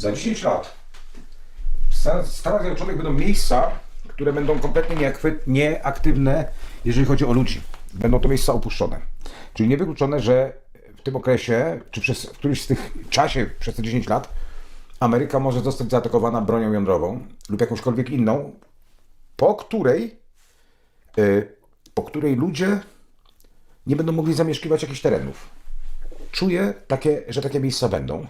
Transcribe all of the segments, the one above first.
Za 10 lat w Stanach Zjednoczonych będą miejsca, które będą kompletnie nieaktywne, jeżeli chodzi o ludzi. Będą to miejsca opuszczone. Czyli niewykluczone, że w tym okresie, czy przez w którymś z tych czasie, przez te 10 lat, Ameryka może zostać zaatakowana bronią jądrową lub jakąśkolwiek inną, po której, y, po której ludzie nie będą mogli zamieszkiwać jakichś terenów. Czuję, takie, że takie miejsca będą.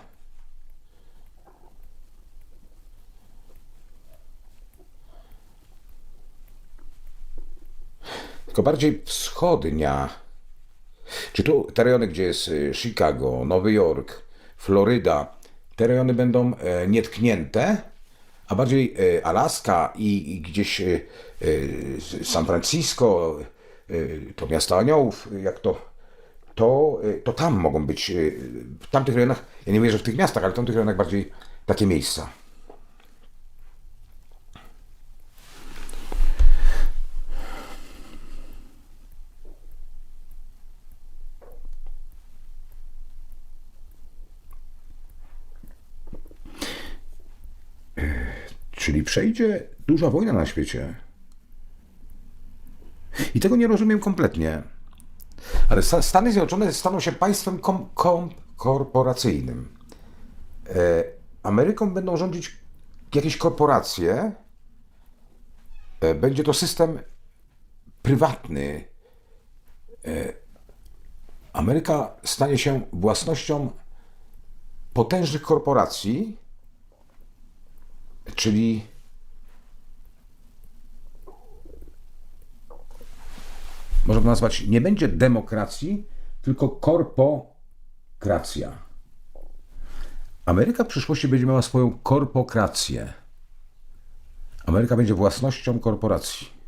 Tylko bardziej wschodnia. Czy tu te rejony, gdzie jest y, Chicago, Nowy Jork, Floryda, te rejony będą e, nietknięte, a bardziej e, Alaska i, i gdzieś e, San Francisco, to miasto aniołów, jak to, to, to tam mogą być, w tamtych rejonach, ja nie mówię, że w tych miastach, ale w tamtych rejonach bardziej takie miejsca. Czyli przejdzie duża wojna na świecie. I tego nie rozumiem kompletnie. Ale Sta- Stany Zjednoczone staną się państwem kom, kom, korporacyjnym. E, Ameryką będą rządzić jakieś korporacje. E, będzie to system prywatny. E, Ameryka stanie się własnością potężnych korporacji, czyli można nazwać, nie będzie demokracji, tylko korpokracja. Ameryka w przyszłości będzie miała swoją korpokrację. Ameryka będzie własnością korporacji.